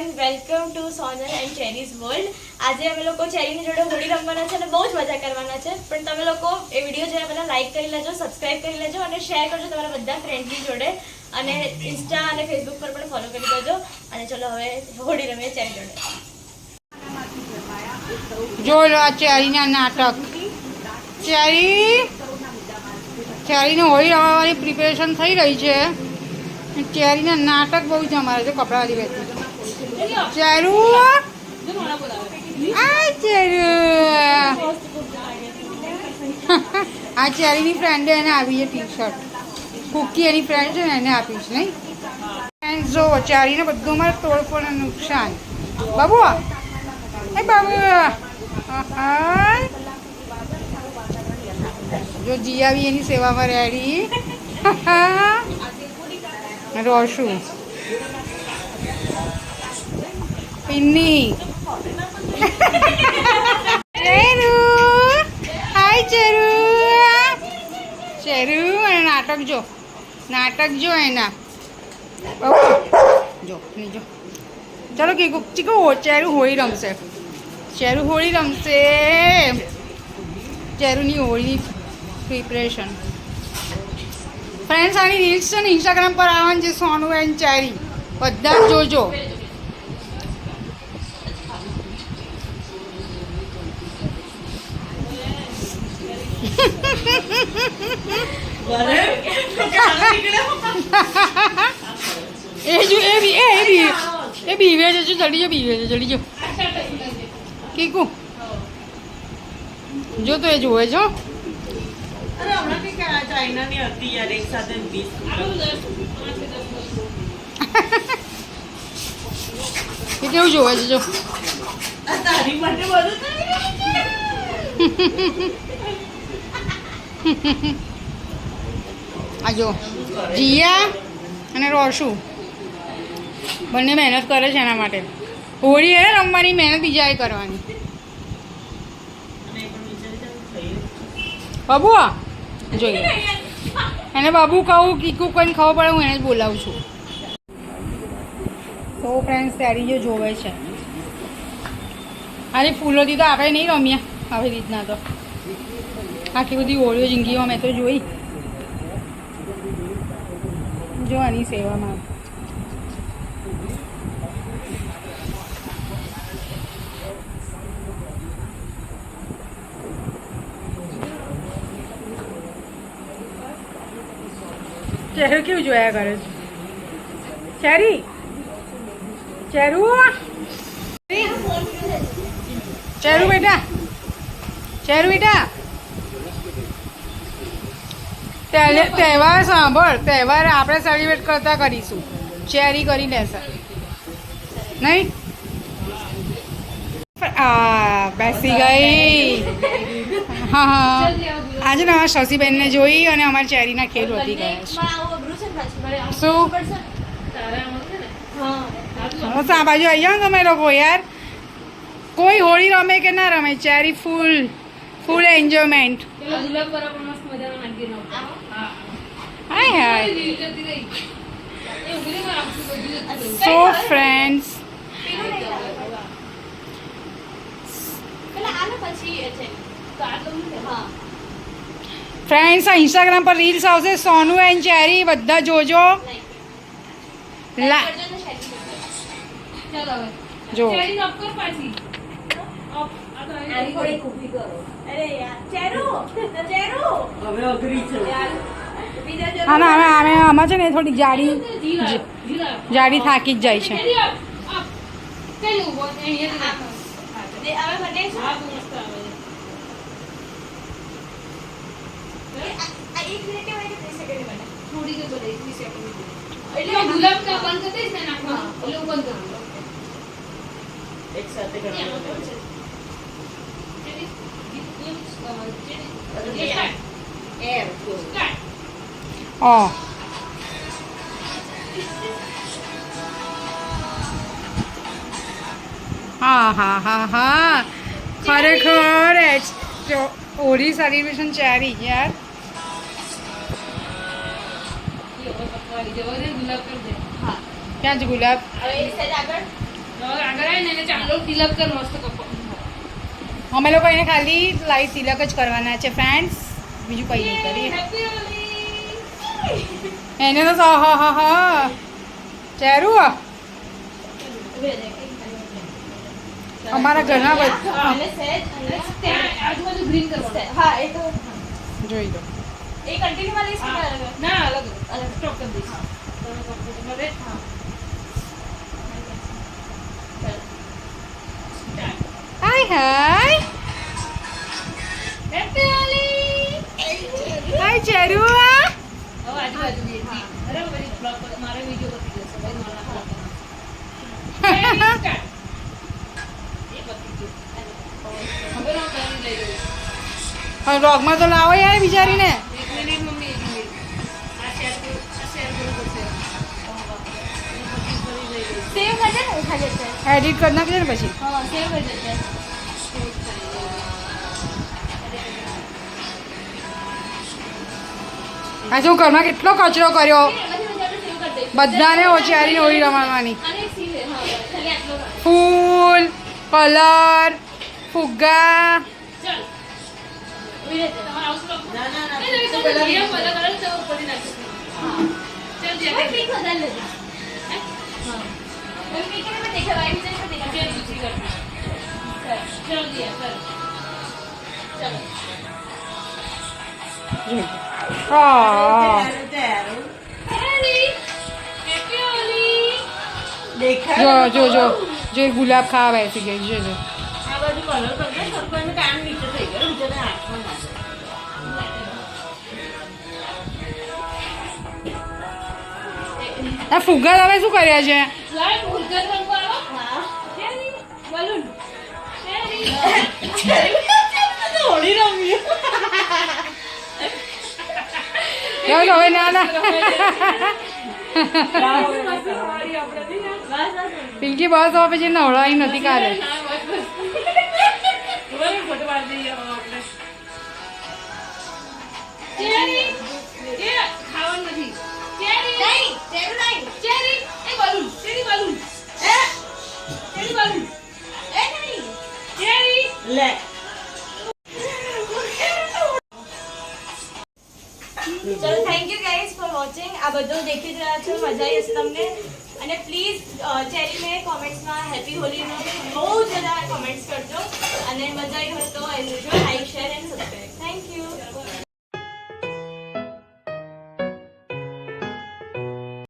Everyone welcome to Sonal and Cherry's world આજે અમે લોકો ચેરીની જોડે હોળી રમવાના છે અને બહુ જ મજા કરવાના છે. પણ તમે લોકો એ વીડિયો જોયા બધા લાઈક કરી લેજો સબસ્ક્રાઇબ કરી લેજો અને શેર કરજો તમારા બધા ફ્રેન્ડની જોડે. અને ઇન્સ્ટા અને ફેસબુક પર પણ ફોલો કરી દેજો. અને ચલો હવે હોળી રમીએ ચેરી જોડે. જો લો ચેરીના નાટક. ચેરી ચેરીને હોળી રમવાની પ્રિપેરેશન થઈ રહી છે. ચેરીના નાટક બહુ જ અમારે છે કપડાવાળી બેઠી ચેરું? આ ચરુ. આ ચેરીની ફ્રેન્ડે એને આવી છે ટી શર્ટ કુકી એની ફ્રેન્ડ છે ને એને આપીશ નહીં? ફ્રેન્ડ જો, ચારીને બધું મારે તોડફોડ અને નુકસાન. બાબુ એ બાબુ. જો જીયાવી એની સેવામાં રેડી. રોશુ. પિન્ની હાય ચેરુ ચેરુ અને નાટક જો. નાટક જો એના. જો ચલો જો. ચાલો કે ચીકુ ચેરું હોળી રમશે. ચેરું હોળી રમશે. ચેરુની હોળીની પ્રિપરેશન ફ્રેન્ડ્સ આની રીલ્સ છે ને ઇન્સ્ટાગ્રામ પર આવવાની છે સોનુ એન્ડ ચેરી. બધા જોજો. એ જો એ બી એ બી. એ બીવે છે જો ચડી જો બીવે છે જલ્દી જો કીકુ. જો તો એ જોવે છો એ કેવું જોવે છે જો તારી માટે બધું. આ જો, જીયા અને રોશુ. બંને મહેનત કરે છે એના માટે. હોળી હે, રમવાની મહેનત બીજાએ કરવાની. બાબુ જોઈએ એને બાબુ કહું, કીકું કોઈને ખબર પડે, હું એને જ બોલાવું છું. તો ફ્રેન્ડ્સ ત્યારે જો જોવે છે. અરે, ફૂલોથી તો આપણે નહીં રમ્યા આવી રીતના તો. આટલી બધી હોળીઓ જિંદગીમાં મેં તો જોઈ. જો આની સેવામાં. ચહેરો કેવું જોયા કરે છે? ચેરી? ચેરુ? ચેરુ બેટા? ચેરુ બેટા? તહેલે- તહેવાર સાંભળ, તહેવાર આપણે સેલિબ્રેટ કરતા કરીશું. ચેરી કરી લેશે નહીં? બેસી ગઈ. હા હા. આજે ને શશીબેનને જોઈ અને અમારી ચેરીના ખેલ વધી ગયા શું? તો આ બાજુ તમે લોકો યાર. કોઈ હોળી રમે કે ના રમે, Cherry full full enjoyment hi hi so friends પેલા આને પછી એ છે તો આટલું નથી હા ફ્રેન્ડ્સ આ ઇન્સ્ટાગ્રામ પર રીલ્સ આવશે સોનુ એન્ડ ચેરી બધા જોજો નહીં લા કરજો ને શેરી જો આની જોડે ઊભી કરો અરે યાર ચેરુ ચેરુ હવે અઘરી છે જો અમે અમે આમાં છે ને થોડી જાડી જાડી થાકી જ જાય છે. એક મિનિટ હોય કે 30 સેકન્ડ બને થોડી કે બને 30 સેકન્ડ એટલે ગુલાબ કા બંધ કરી દઈશ ને નાખવાનું એટલે બંધ કરું એક સાથે કરવાનું એર ઓ હા હા હા હા ખરેખર એચ હોળી સેલિબ્રેશન ચારી યાર. ક્યાં છે ગુલાબ? અમે લોકો એને ખાલી લાઈટ તિલક જ કરવાના છે ફ્રેન્ડ્સ બીજું કંઈ નહીં કરીએ. એને તો હા હા હા હા આ? અમારા ઘરના બધા જોઈ લો એ કન્ટિન્યુ માં લઈશ કે અલગ અલગ? ના અલગ અલગ સ્ટોપ કરી દઈશ તમે કપો હા. હાય આ? હવે આજુબાજુ બરાબર પર મારે વીડિયો પતી જશે ભાઈ મારા તો લાવો યાર બિચારીને એડિટ કરી નાખજે ને પછી. સેવ કરી જશે આ શું ઘરમાં કેટલો કચરો કર્યો? બધાને હોશિયારી હોળી રમાડવાની. હા. ફૂલ કલર ફુગ્ગા. ચાલ જો જો જો. જો એ ગુલાબ ખાવા બેસી ગઈ જો જો. આ ફુગ્ગા તમે શું કર્યા છે? રંગો જો હવે ના ના. પિંકી બસ હવે પછી નવડાવી નથી કાલે ફોટો મજા આવી હશે તમને. અને પ્લીઝ ચેરીને કોમેન્ટ્સમાં હેપી હોલીનો બહુ જ બધા કોમેન્ટ્સ કરજો. અને મજા આવી હોય તો as usual like share and subscribe